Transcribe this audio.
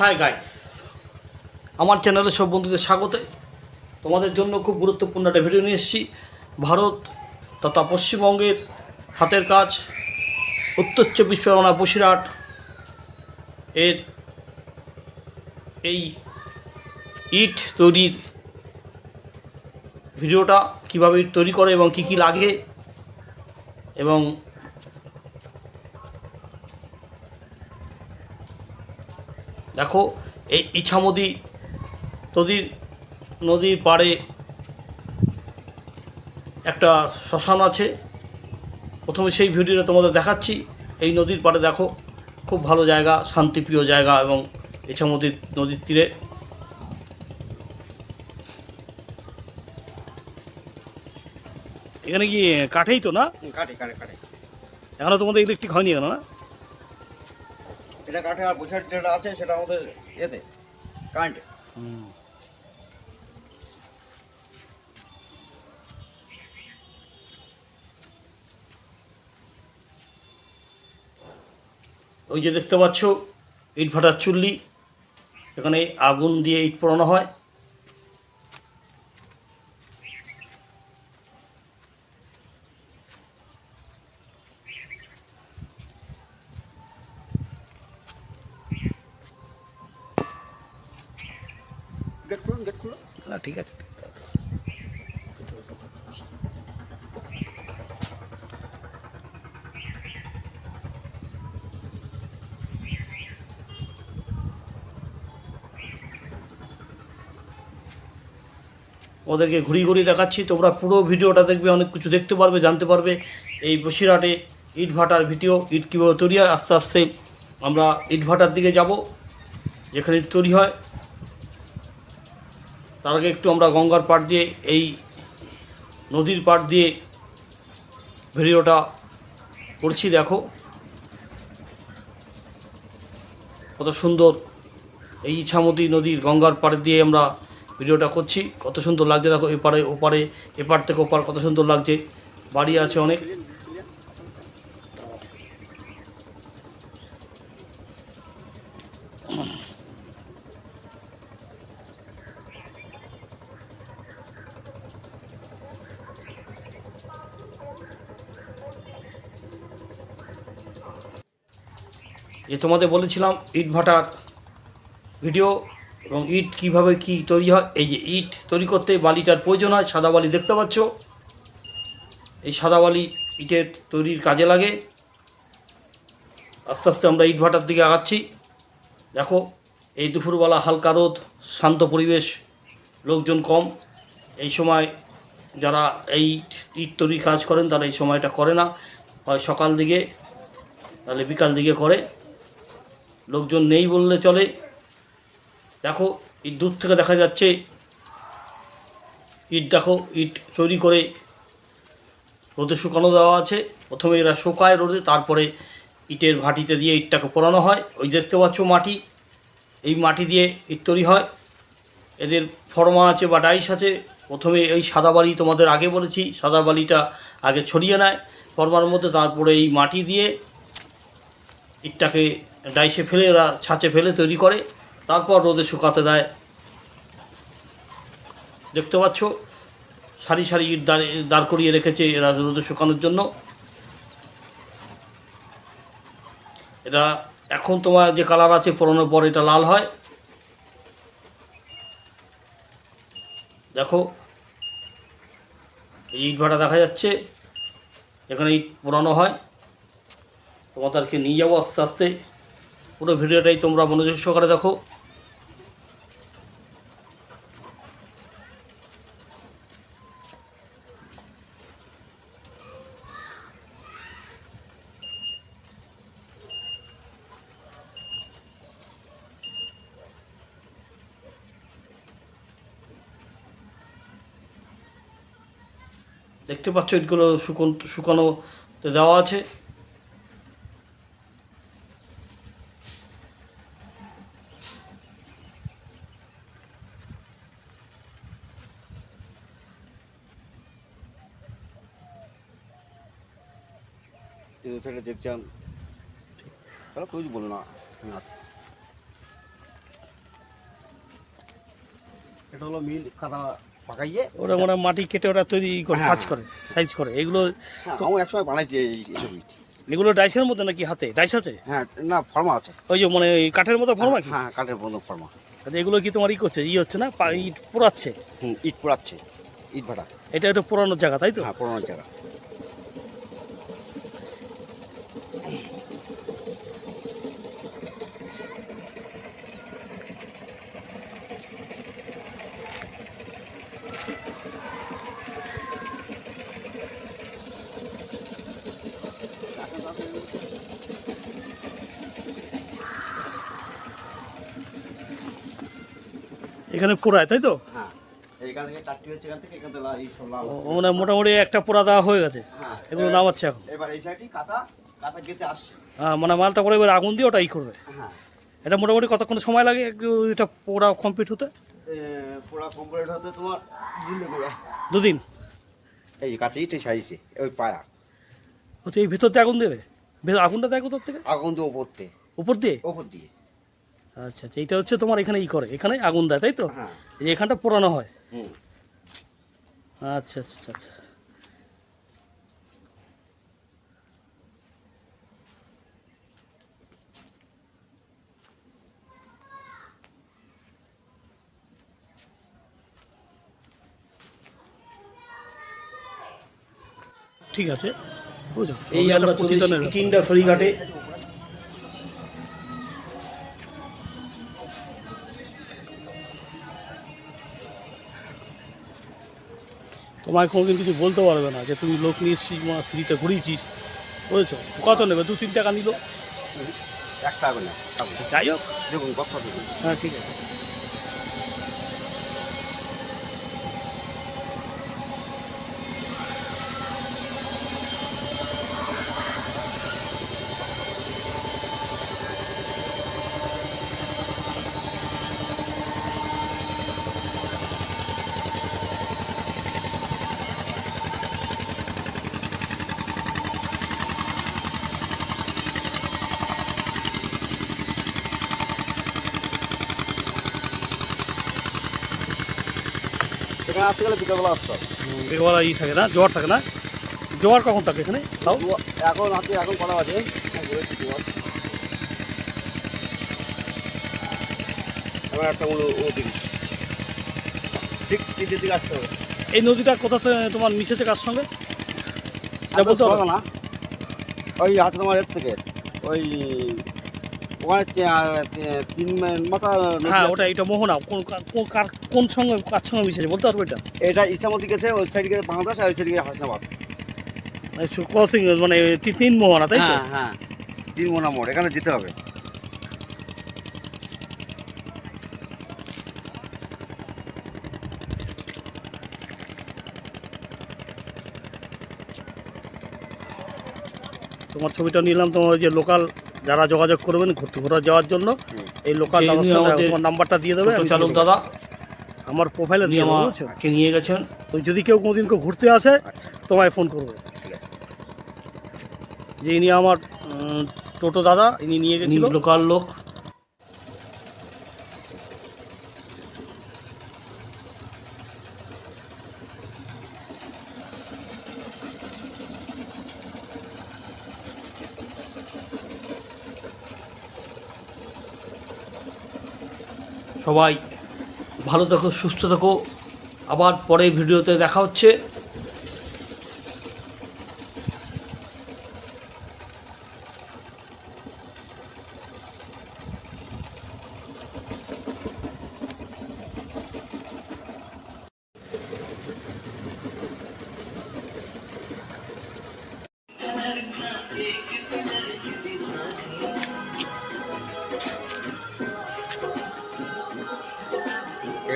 Hi guys আমার চ্যানেলে সব বন্ধুদের স্বাগত। তোমাদের জন্য খুব গুরুত্বপূর্ণ একটা ভিডিও নিয়ে এসেছি। ভারত তথা পশ্চিমবঙ্গের হাতের কাজ, উত্তর চব্বিশ পরগনা বসিরহাট এর এই ইট তৈরির ভিডিওটা কীভাবে তৈরি করে এবং কি কি লাগে এবং দেখো এই ইছামতি নদীর নদীর পাড়ে একটা শ্মশান আছে। প্রথমে সেই ভিডিওটা তোমাদের দেখাচ্ছি। এই নদীর পাড়ে দেখো খুব ভালো জায়গা শান্তিপ্রিয় জায়গা এবং ইছামতি নদীর তীরে। এখানে কি কাঠেই তো না? কাটে কাটে কাটে এখনও তোমাদের ইলেকট্রিক হয়নি এখানে না? এটা কাঠে আর বসে যেটা আছে সেটা আমাদের এতে কারেন্টে ওই যে দেখতে পাচ্ছ ইট ভাটার চুল্লি, এখানে আগুন দিয়ে ইট পোড়ানো হয়। গেট খুলুন গেট খুলুন না ঠিক আছে। ওদেরকে ঘুরি ঘুরি দেখাচ্ছি, তোমরা পুরো ভিডিওটা দেখবে, অনেক কিছু দেখতে পারবে, জানতে পারবে। এই বসিরহাটে ইট ভাটার ভিডিও, ইট কীভাবে তৈরি হয়, আস্তে আস্তে আমরা ইট ভাটার দিকে যাব, যেখানে ইট তৈরি হয়। তার আগে একটু আমরা গঙ্গার পাড় দিয়ে, এই নদীর পাড় দিয়ে ভিডিওটা করছি, দেখো। কত সুন্দর এই ইছামতি নদীর গঙ্গার পাড় দিয়ে আমরা ভিডিওটা করছি। কত সুন্দর লাগছে, দেখো এপারে ওপারে এপার থেকে ওপার কত সুন্দর লাগছে। বাড়ি আছে অনেক। যে তোমাদের বলেছিলাম ইট ভাটার ভিডিও এবং ইট কীভাবে কি তৈরি হয়, এই যে ইট তৈরি করতে বালিটার প্রয়োজন হয়, সাদা বালি দেখতে পাচ্ছ। এই সাদা বালি ইটের তৈরির কাজে লাগে। আস্তে আস্তে আমরা ইট ভাটার দিকে আগাচ্ছি। দেখো, এই দুপুরবেলা হালকা রোদ, শান্ত পরিবেশ, লোকজন কম। এই সময় যারা এই ইট তৈরির কাজ করেন, তারা এই সময়টা করে না। হয় সকাল দিকে, তাহলে বিকাল দিকে করে। লোকজন নেই বললে চলে। দেখো, ইট দূর থেকে দেখা যাচ্ছে। ইট দেখো, ইট তৈরি করে রোদে শুকানো দেওয়া আছে। প্রথমে এরা শুকায় রোদে, তারপরে ইটের ভাটিতে দিয়ে ইটটাকে পোড়ানো হয়। ওই দেখতে পাচ্ছ মাটি। এই মাটি দিয়ে ইট তৈরি হয়। এদের ফর্মা আছে বা ডাইস আছে। প্রথমে এই সাদা বালি তোমাদের আগে বলেছি, সাদা বালিটা আগে ছড়িয়ে নেয়। ফর্মার মধ্যে তারপরে এই মাটি দিয়ে ইটটাকে ডাইসে ফেলে, ওরা ছাঁচে ফেলে তৈরি করে, তারপর রোদে শুকাতে দেয়। দেখতে পাচ্ছ, সারি সারি ইট দাঁড় করিয়ে রেখেছে এরা রোদে শুকানোর জন্য। এটা এখন তোমার যে কালার আছে পরানোর পর এটা লাল হয়। দেখো, এই ইট ভাটা দেখা যাচ্ছে, এখানে ইট পোড়ানো হয়। তোমাদেরকে নিয়ে যাব আস্তে আস্তে। পুরো ভিডিওটাই তোমরা মনোযোগ সহকারে দেখো। দেখতে পাচ্ছ এগুলো শুকন শুকানো দেওয়া আছে। এই সাইডে দেখছি আমি চলো কিছু বলো না এটা হলো মিল কাদা পাকাইয়ে। ওরা মানে মাটি কেটে ওরা তৈরি করে হ্যাঁ, সাজ হ্যাঁ। করে সাইজ করে। এগুলো হ্যাঁ আমি একসময় বানাইছি এইসব ইট এগুলো ডাইসের মধ্যে নাকি হাতে? ডাইস আছে? হ্যাঁ না ফর্মা আছে। ওই যে মানে ওই কাঠের মতো ফর্মা কি? হ্যাঁ কাঠের বন্ধু ফর্মা। আচ্ছা, এগুলো কি তোমার ই করছে? ই হচ্ছে না? ইট পোড়াচ্ছে? হুম ইট পোড়াচ্ছে। ইট ভাটা। এটা একটু পুরানোর জায়গা তাই তো? হ্যাঁ পুরোনো জায়গা। এখানে পোড়ায় তাই তো? এই ও, মানে মোটামুটি একটা পোড়া দেওয়া হয়ে গেছে। হ্যাঁ এগুলো নামাচ্ছে এখন। এই হ্যাঁ মানে মালটা করে এবার আগুন দিয়ে ওটা ই করবে। হ্যাঁ। এটা মোটামুটি কতক্ষণ সময় লাগে এটা পোড়া কমপ্লিট হতে? পুরা কমপ্লিট হতে তোমার দিন দুদিন? এই কাছে ইটে সাইজে ওই পায়া। হচ্ছে এই ভিতর দিয়ে আগুন দেবে? আগুনটা দেয় কোথার থেকে? আগুন দিয়ে ওপরতে উপর দিয়ে? ওপর দিয়ে। আচ্ছা আচ্ছা এইটা হচ্ছে তোমার এখানে ই করে এখানে আগুন দেয় তাই তো? হ্যাঁ। এখানটা পোড়ানো হয়। হুম। আচ্ছা আচ্ছা আচ্ছা ঠিক আছে বুঝো এই আমরা প্রতিদিনের তিনটা ফেরিঘাটে। তোমায় কোনোদিন কিছু বলতে পারবে না যে তুমি লোক নিয়ে এসছিস মা ফ্রিতে ঘুরিয়েছিস বুঝেছ? কত নেবে? দু তিন টাকা নিল। এক টাকা না যাই হোক। দেখুন হ্যাঁ ঠিক আছে। সেখানে আসতে গেলে বিকালবেলা আসতে হবে। ই থাকে না জ্বর থাকে না। জ্বর কখন থাকে এখানে? তাও? এখন হাতে এখন কটা বাজে? এখন। এখন একটা উনত্রিশ ঠিক তিনটের দিকে আসতে হবে। এই নদীটা কোথা থেকে তোমার মিশেছে কার সঙ্গে? বলতে না ওই হাতে তোমার এর থেকে ওই ওখানে তিন মাথা হ্যাঁ ওটা এটা মোহনা কোন কার- কোন সঙ্গে কার সঙ্গে মিশেছে বলতে পারব এটা? এটা ইসলামতি গেছে ওই সাইডে গেছে বাংলাদেশ আর ওই সাইডে গেছে হাসনাবাদ ক্রসিং মানে তিন মোহনা তাই হ্যাঁ হ্যাঁ তিন মোনা মোড় এখানে যেতে হবে। তোমার ছবিটা নিলাম তোমার ওই যে লোকাল যারা যোগাযোগ করবেন ঘুরতে ঘোরা যাওয়ার জন্য এই লোকাল নাম্বারটা দিয়ে দেবে চালক দাদা। আমার প্রোফাইলে দিয়ে দেবো আমাকে নিয়ে গেছেন। তো যদি কেউ কোনোদিন কেউ ঘুরতে আসে তোমায় ফোন করবে। ঠিক আছে। যে ইনি আমার টোটো দাদা ইনি নিয়ে গেছিল। লোকাল লোক। সবাই ভালো থাকো সুস্থ থাকো। আবার পরে ভিডিওতে দেখা হচ্ছে।